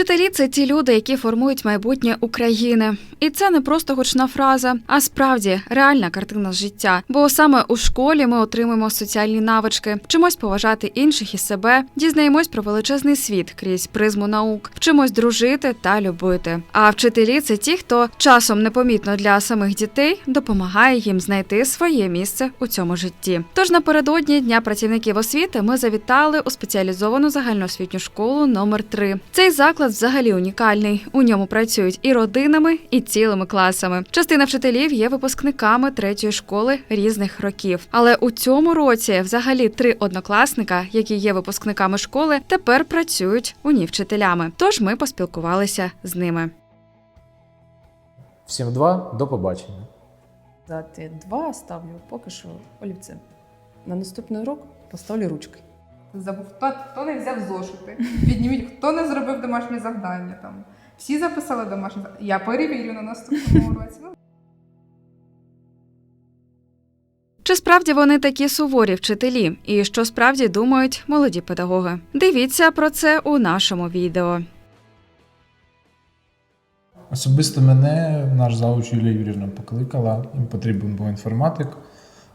Вчителі це ті люди, які формують майбутнє України. І це не просто гучна фраза, а справді реальна картина життя. Бо саме у школі ми отримуємо соціальні навички, вчимось поважати інших і себе, дізнаємось про величезний світ крізь призму наук, вчимось дружити та любити. А вчителі це ті, хто часом непомітно для самих дітей допомагає їм знайти своє місце у цьому житті. Тож напередодні дня працівників освіти ми завітали у спеціалізовану загальноосвітню школу номер 3 Цей заклад взагалі унікальний. У ньому працюють і родинами, і цілими класами. Частина вчителів є випускниками третьої школи різних років. Але у цьому році взагалі три однокласника, які є випускниками школи, тепер працюють у ній вчителями. Тож ми поспілкувалися з ними. Всім два, до побачення. Дати два ставлю поки що олівцем. На наступний урок поставлю ручки. Забув, хто, хто не взяв зошити. Підніміть, хто не зробив домашнє завдання. Там. Всі записали домашнє завдання. Я перевірю на наступному уроці. Ну, Чи справді вони такі суворі вчителі, і що справді думають молоді педагоги? Дивіться про це у нашому відео. Особисто мене наш завуч Юлія Юрівна покликала, їм потрібен був інформатик.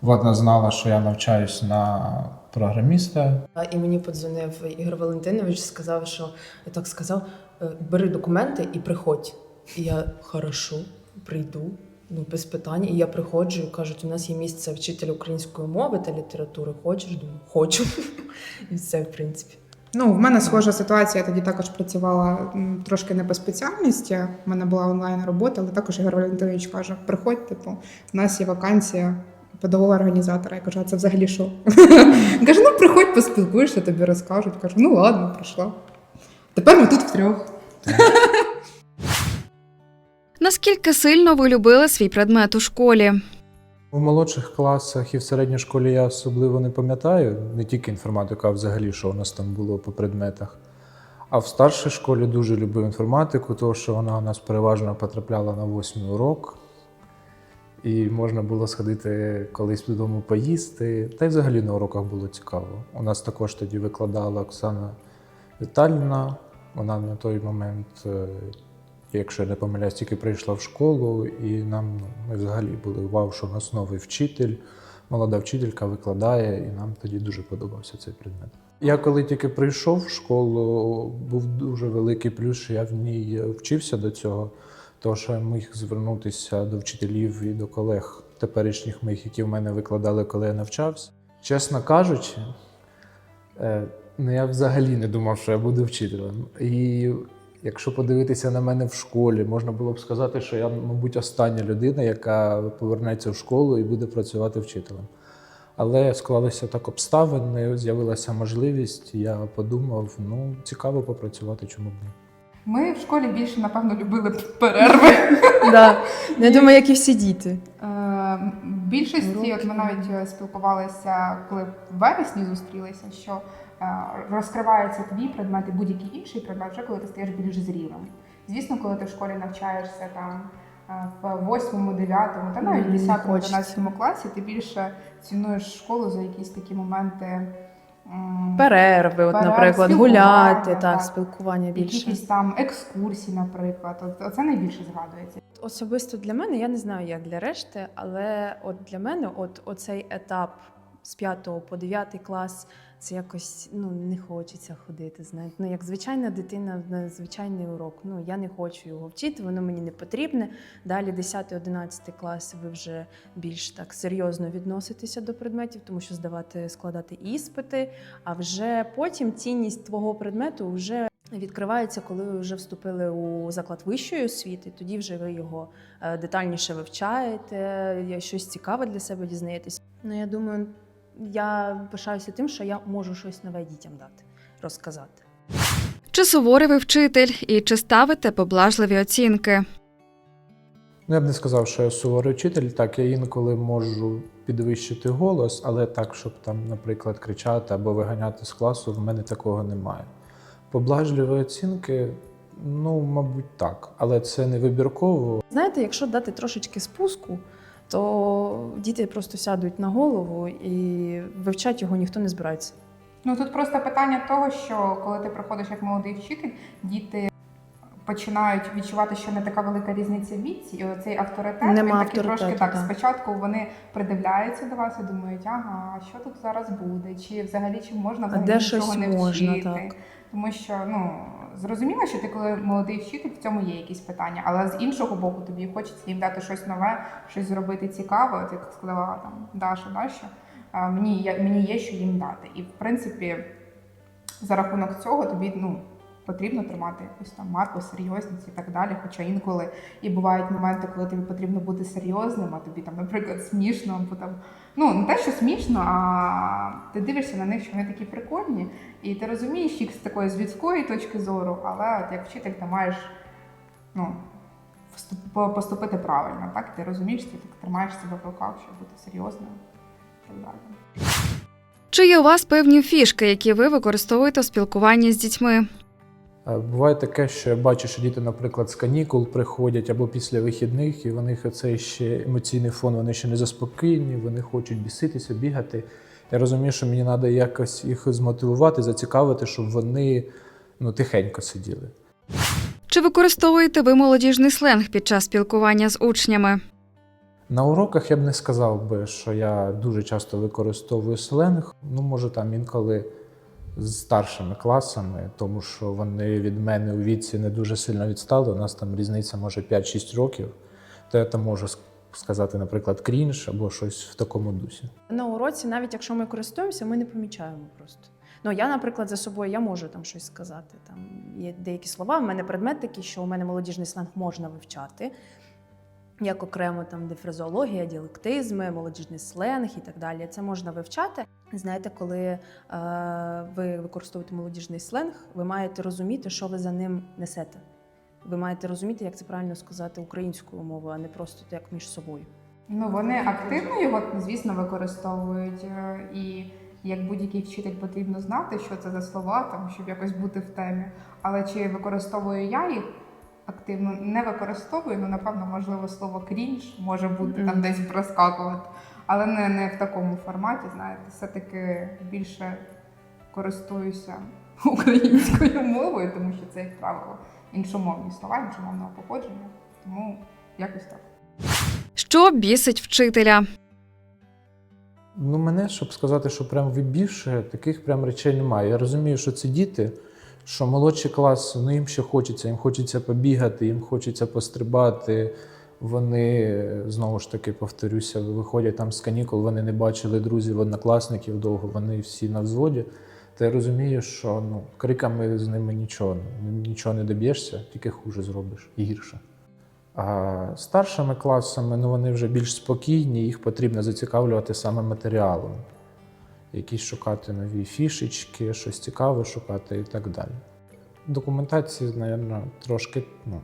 Вона знала, що я навчаюсь на програміста. І мені подзвонив Ігор Валентинович, сказав, що я так сказав: «Е, бери документи і приходь. І я хорошо, прийду. Ну, без питань. І я приходжу і кажуть, у нас є місце вчителя української мови та літератури. Хочеш? Думаю, хочу. І все, в принципі. Ну, в мене схожа ситуація. Я тоді також працювала трошки не по спеціальності. У мене була онлайн робота, але також Ігор Валентинович каже: приходь, типу, у нас є вакансія педагога організатора. Я кажу, а це взагалі що? Каже, ну приходь, поспілкуєшся, тобі розкажуть. Кажу, ну ладно, прийшла. Тепер ми тут втрьох. Наскільки сильно ви любили свій предмет у школі? У молодших класах і в середній школі я особливо не пам'ятаю, не тільки інформатику, а взагалі, що у нас там було по предметах. А в старшій школі дуже любив інформатику, тому що вона у нас переважно потрапляла на восьмий урок. І можна було сходити колись додому поїсти. Та й взагалі на уроках було цікаво. У нас також тоді викладала Оксана Віталіна. Вона на той момент, е, якщо я не помиляюсь, тільки прийшла в школу, і нам ну, ми взагалі були вау, що у нас новий вчитель, молода вчителька викладає, і нам тоді дуже подобався цей предмет. Я коли тільки прийшов в школу, був дуже великий плюс, що я в ній вчився до цього, тому що я міг звернутися до вчителів і до колег теперішніх моїх, які в мене викладали, коли я навчався. Чесно кажучи, е, ну я взагалі не думав, що я буду вчителем. І якщо подивитися на мене в школі, можна було б сказати, що я, мабуть, остання людина, яка повернеться в школу і буде працювати вчителем. Але склалися так обставини, з'явилася можливість, я подумав, ну, цікаво попрацювати, чому б ні. Ми в школі більше, напевно, любили перерви. Да. Я думаю, як і всі діти. Е, В більшості, от ми навіть е, спілкувалися, коли в вересні зустрілися, що розкривається твій предмет і будь-який інший предмет, вже коли ти стаєш більш зрілим. Звісно, коли ти в школі навчаєшся там е, в восьмому, дев'ятому, та навіть десятому, одинадцятому класі, ти більше цінуєш школу за якісь такі моменти. Перерви, от, Перерв, наприклад, гуляти, так, так. спілкування більше. Якісь там екскурсії, наприклад. От, оце найбільше згадується. Особисто для мене, я не знаю, як для решти, але от для мене, от оцей етап з 5 по 9 клас, це якось ну не хочеться ходити. Знаєте, ну як звичайна дитина на звичайний урок. Ну я не хочу його вчити, воно мені не потрібне. Далі 10-11 клас ви вже більш так серйозно відноситеся до предметів, тому що здавати, складати іспити. А вже потім цінність твого предмету вже відкривається, коли ви вже вступили у заклад вищої освіти. Тоді вже ви його е, детальніше вивчаєте, щось цікаве для себе дізнаєтесь. Ну я думаю, я пишаюся тим, що я можу щось нове дітям дати, розказати. Чи суворий ви вчитель, і чи ставите поблажливі оцінки? Ну, я б не сказав, що я суворий вчитель. Так, я інколи можу підвищити голос, але так, щоб там, наприклад, кричати або виганяти з класу, в мене такого немає. Поблажливі оцінки, ну, мабуть, так, але це не вибірково. Знаєте, якщо дати трошечки спуску, то діти просто сядуть на голову і вивчати його ніхто не збирається. Ну тут просто питання того, що коли ти приходиш як молодий вчитель, діти починають відчувати, що не така велика різниця в віці, і оцей авторитет Нема він такий трошки так. да. Спочатку вони придивляються до вас і думають, ага, що тут зараз буде, чи взагалі чи можна А взагалі де нічого щось не можна, вчити. так. Тому що ну зрозуміло, що ти коли молодий вчитель, в цьому є якісь питання, але з іншого боку, тобі хочеться їм дати щось нове, щось зробити цікаве. От як сказала там Даша, Даша, а, мені мені є що їм дати. І в принципі, за рахунок цього тобі ну. Потрібно тримати якусь там марку, серйозність і так далі. Хоча інколи і бувають моменти, коли тобі потрібно бути серйозним, а тобі там, наприклад, смішно, або там ну не те, що смішно, а ти дивишся на них, що вони такі прикольні, і ти розумієш їх з такої з людської точки зору, але от як вчитель ти маєш ну, поступити правильно, так? Ти розумієш, ти так тримаєш себе в руках, щоб бути серйозним. Чи є у вас певні фішки, які ви використовуєте в спілкуванні з дітьми? Е, Буває таке, що я бачу, що діти, наприклад, з канікул приходять або після вихідних, і в них оцей ще емоційний фон, вони ще не заспокійні, вони хочуть біситися, бігати. Я розумію, що мені треба якось їх змотивувати, зацікавити, щоб вони ну, тихенько сиділи. Чи використовуєте ви молодіжний сленг під час спілкування з учнями? На уроках я б не сказав би, що я дуже часто використовую сленг. Ну, може, там інколи з старшими класами, тому що вони від мене у віці не дуже сильно відстали. У нас там різниця може 5-6 років. То я там можу сказати, наприклад, крінж або щось в такому дусі. На уроці, навіть якщо ми користуємося, ми не помічаємо просто. Ну я, наприклад, за собою я можу там щось сказати. Там є деякі слова. в мене предмет такий, що у мене молодіжний сленг можна вивчати. Як окремо там дефразеологія, діалектизми, молодіжний сленг і так далі. Це можна вивчати. Знаєте, коли е, ви використовуєте молодіжний сленг, ви маєте розуміти, що ви за ним несете. Ви маєте розуміти, як це правильно сказати українською мовою, а не просто як між собою. Ну, вони активно його, звісно, використовують. е, І як будь-який вчитель потрібно знати, що це за слова, там, щоб якось бути в темі. Але чи використовую я їх активно? Не використовую, ну, напевно, можливо, слово крінж може бути там десь проскакувати. Але не, не в такому форматі, знаєте, все-таки більше користуюся українською мовою, тому що це, як правило, іншомовні слова, іншомовного походження. Тому якось так. Що бісить вчителя? Ну, мене, щоб сказати, що прям вибільше, таких прям речей немає. Я розумію, що це діти, що молодші класи, ну їм ще хочеться, їм хочеться побігати, їм хочеться пострибати. Вони знову ж таки повторюся, виходять там з канікул, вони не бачили друзів, однокласників довго, вони всі на взводі. Та я розумію, що ну, криками з ними нічого, нічого не доб'єшся, тільки хуже зробиш і гірше. А старшими класами ну, вони вже більш спокійні, їх потрібно зацікавлювати саме матеріалом. Якісь шукати нові фішечки, щось цікаве шукати і так далі. Документація, мабуть, трошки ну,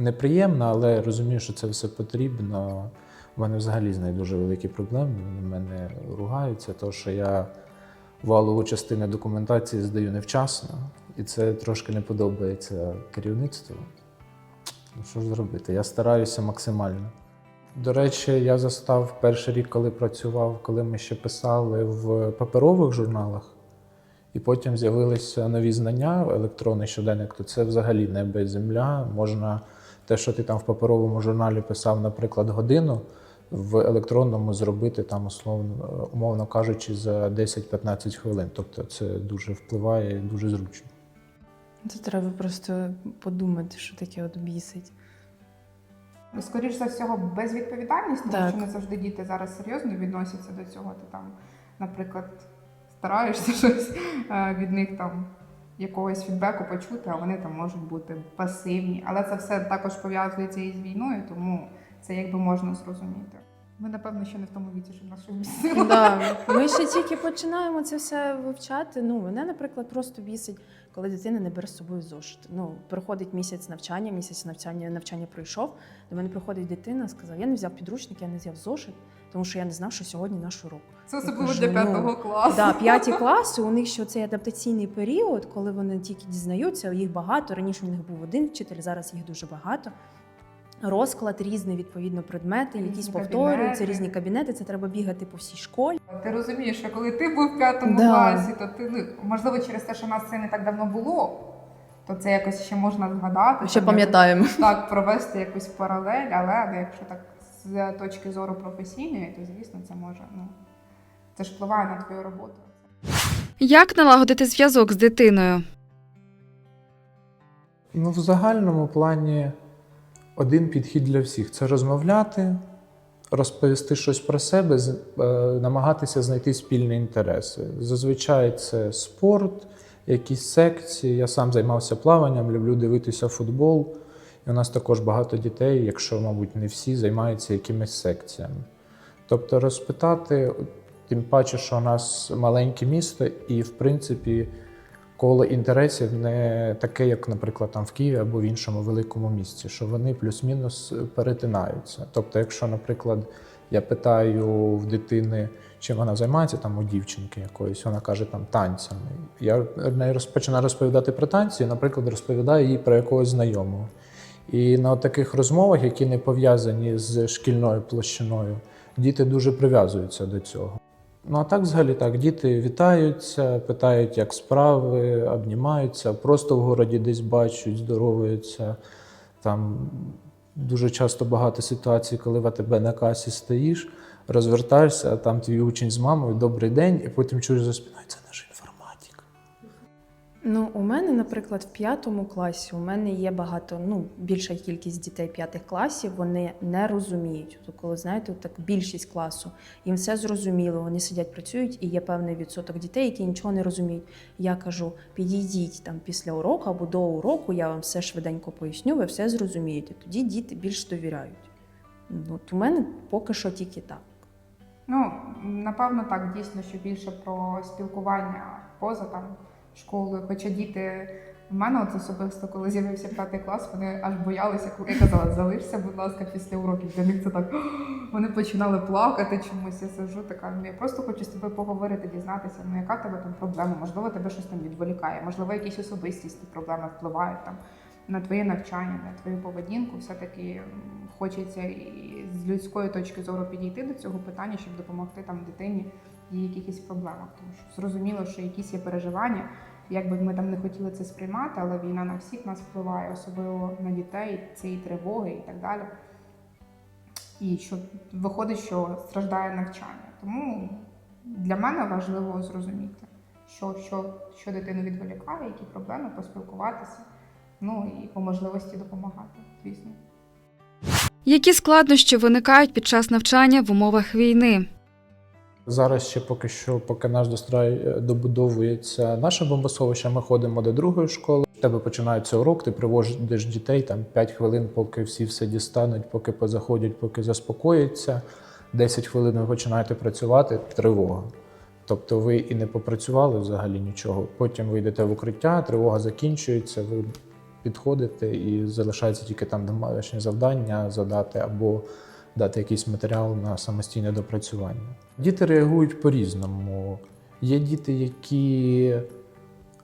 неприємна, але розумію, що це все потрібно. У мене взагалі з нею дуже великі проблеми. Вони мене ругаються, тому що я валову частину документації здаю невчасно, і це трошки не подобається керівництву. Ну, що ж зробити? Я стараюся максимально. До речі, я застав перший рік, коли працював, коли ми ще писали в паперових журналах, і потім з'явилися нові знання, електронний щоденник, то це взагалі небо і земля. Можна те, що ти там в паперовому журналі писав, наприклад, годину, в електронному зробити там, условно, умовно кажучи, за 10-15 хвилин. Тобто це дуже впливає і дуже зручно. Це треба просто подумати, що таке от бісить. Скоріш за всього, безвідповідальність, тому Так. що не завжди діти зараз серйозно відносяться до цього. Ти там, наприклад, стараєшся щось е, від них там якогось фідбеку почути, а вони там можуть бути пасивні. Але це все також пов'язується із війною, тому це якби можна зрозуміти. Ми, напевно, ще не в тому віці, щоб нас щось. Да. Ми ще тільки починаємо це все вивчати. Ну, мене, наприклад, просто бісить, коли дитина не бере з собою зошит. Ну, проходить місяць навчання, місяць навчання, навчання пройшов. До мене приходить дитина, сказав: я не взяв підручник, я не взяв зошит, тому що я не знав, що сьогодні наш урок. Це особливо кажу, для ну, п'ятого класу. Да, п'яті класи, у них ще цей адаптаційний період, коли вони тільки дізнаються, їх багато. Раніше у них був один вчитель, зараз їх дуже багато. Розклад різний, відповідно, предмети, Різні якісь повторюються, кабінети. різні кабінети. Це треба бігати по всій школі. Ти розумієш, що коли ти був в п'ятому Да. класі, то ти ну можливо через те, що нас це не так давно було, то це якось ще можна згадати. Ще пам'ятаємо. якось- Так, провести якусь паралель, але ну, якщо так з точки зору професійної, то звісно це може. Ну це ж впливає на твою роботу. Як налагодити зв'язок з дитиною? Ну, в загальному плані один підхід для всіх це розмовляти, розповісти щось про себе, е, намагатися знайти спільні інтереси. Зазвичай це спорт, якісь секції. Я сам займався плаванням, люблю дивитися футбол. І у нас також багато дітей, якщо, мабуть, не всі, займаються якимись секціями. Тобто розпитати, тим паче, що у нас маленьке місто, і, в принципі, коло інтересів не таке, як, наприклад, там в Києві або в іншому великому місті, що вони плюс-мінус перетинаються. Тобто, якщо, наприклад, я питаю в дитини, чим вона займається, там у дівчинки якоїсь, вона каже там танцями. Я починаю розповідати про танці, і, наприклад, розповідаю їй про якогось знайомого. І на таких розмовах, які не пов'язані з шкільною площиною, діти дуже прив'язуються до цього. Ну а так, взагалі, так, діти вітаються, питають, як справи, обнімаються, просто в городі десь бачать, здоровуються. Там дуже часто багато ситуацій, коли в АТБ на касі стоїш, розвертаєшся, а там твій учень з мамою, добрий день, і потім чуєш за спиною, це інформатик. Ну, у мене, наприклад, в п'ятому класі у мене є багато, ну, більша кількість дітей п'ятих класів, вони не розуміють. От коли знаєте, так більшість класу, їм все зрозуміло, вони сидять, працюють, і є певний відсоток дітей, які нічого не розуміють. Я кажу: підійдіть там після уроку або до уроку, я вам все швиденько поясню, ви все зрозумієте. Тоді діти більш довіряють. Ну, От у мене поки що тільки так. Ну, напевно, так, дійсно, що більше про спілкування поза там школою. Хоча діти в мене от особисто, коли з'явився п'ятий клас, вони аж боялися, коли я казала, залишся, будь ласка, після уроків. Для них це так вони починали плакати чомусь. Я сиджу така. Ну я просто хочу з тобою поговорити, дізнатися, ну яка тебе там проблема, можливо, тебе щось там відволікає, можливо, якісь особистісні проблеми впливають там на твоє навчання, на твою поведінку. Все-таки хочеться і з людської точки зору підійти до цього питання, щоб допомогти там дитині її якихось проблемах. Тому що зрозуміло, що якісь є переживання. Як би ми там не хотіли це сприймати, але війна на всіх нас впливає, особливо на дітей, і тривоги і так далі. І що виходить, що страждає навчання. Тому для мене важливо зрозуміти, що, що, що дитину відволікає, які проблеми, поспілкуватися, ну і по можливості допомагати, звісно. Які складнощі виникають під час навчання в умовах війни? Зараз ще поки що, поки наш дострой е, добудовується наше бомбосховище, ми ходимо до другої школи. У тебе починається урок, ти приводиш дітей там 5 хвилин, поки всі все дістануть, поки позаходять, поки заспокоїться. 10 хвилин ви починаєте працювати, тривога. Тобто ви і не попрацювали взагалі нічого. Потім ви йдете в укриття, тривога закінчується, ви підходите і залишається тільки там домашнє завдання задати або дати якийсь матеріал на самостійне допрацювання. Діти реагують по-різному. Є діти, які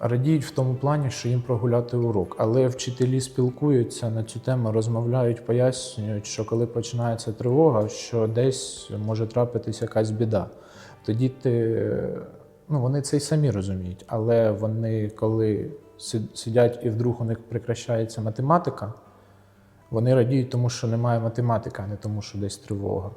радіють в тому плані, що їм прогуляти урок, але вчителі спілкуються на цю тему, розмовляють, пояснюють, що коли починається тривога, що десь може трапитись якась біда. То діти, ну вони це й самі розуміють, але вони, коли сидять і вдруг у них прекращається математика, вони радіють, тому що немає математики, а не тому, що десь тривога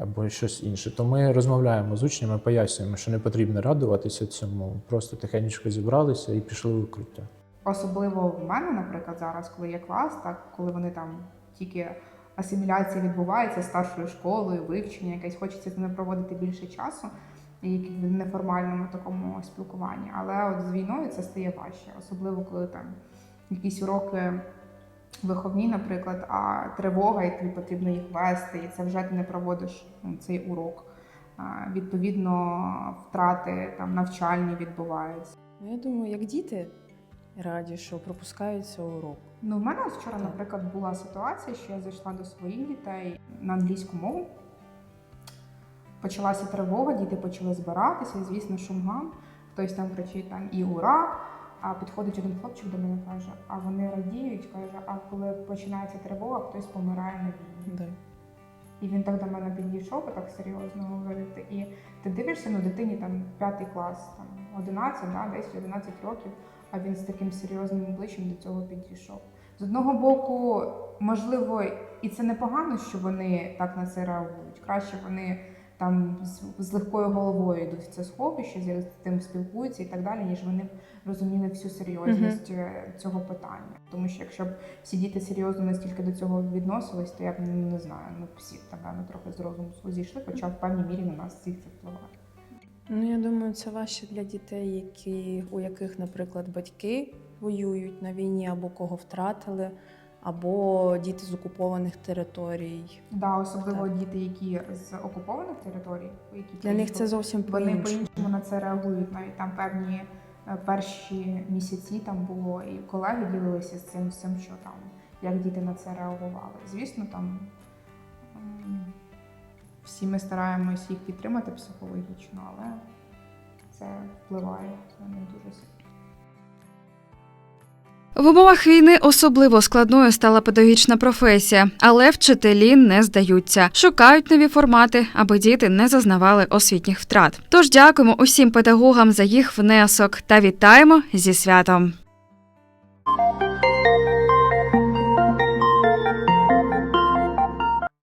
або щось інше. То ми розмовляємо з учнями, пояснюємо, що не потрібно радуватися цьому. Просто тихенько зібралися і пішли в укриття. Особливо в мене, наприклад, зараз, коли є клас, так коли вони там тільки асиміляція відбувається старшою школою, вивчення, якесь хочеться з ними проводити більше часу, і в неформальному такому спілкуванні. Але от з війною це стає важче, особливо коли там якісь уроки виховні, наприклад, а тривога, і тобі потрібно їх вести, і це вже ти не проводиш ну, цей урок. Відповідно, втрати там навчальні відбуваються. Ну, я думаю, як діти раді, що пропускаються урок. Ну, в мене вчора, наприклад, була ситуація, що я зайшла до своїх дітей на англійську мову. Почалася тривога, діти почали збиратися, і, звісно, шум гам. Хтось там кричить там і ура. А підходить один хлопчик до мене каже, а вони радіють, каже, а коли починається тривога, хтось помирає на війні. Да. І він так до мене підійшов, і так серйозно говорити. І ти дивишся, ну дитині там п'ятий клас, там 11, да, 10-11 років, а він з таким серйозним обличчям до цього підійшов. З одного боку, можливо, і це непогано, що вони так на це реагують. Краще вони там з, з легкою головою йдуть в це сховище, з тим спілкуються і так далі, ніж вони б розуміли всю серйозність е, цього питання. Тому що якщо б всі діти серйозно настільки до цього відносились, то я б ну, не знаю, б всі напевно трохи з розуму зійшли, хоча в певній мірі на нас всіх це впливає. Ну, я думаю, це важче для дітей, які, у яких, наприклад, батьки воюють на війні або кого втратили, або діти з окупованих територій. Да, особливо Так. діти, які з окупованих територій, які Для них це зовсім вони по-іншому. по-іншому на це реагують. Навіть там певні е, перші місяці там було, і колеги ділилися з цим всім, що там як діти на це реагували. Звісно, там всі ми стараємось їх підтримати психологічно, але це впливає на них дуже сильно. В умовах війни особливо складною стала педагогічна професія, але вчителі не здаються, шукають нові формати, аби діти не зазнавали освітніх втрат. Тож дякуємо усім педагогам за їх внесок та вітаємо зі святом.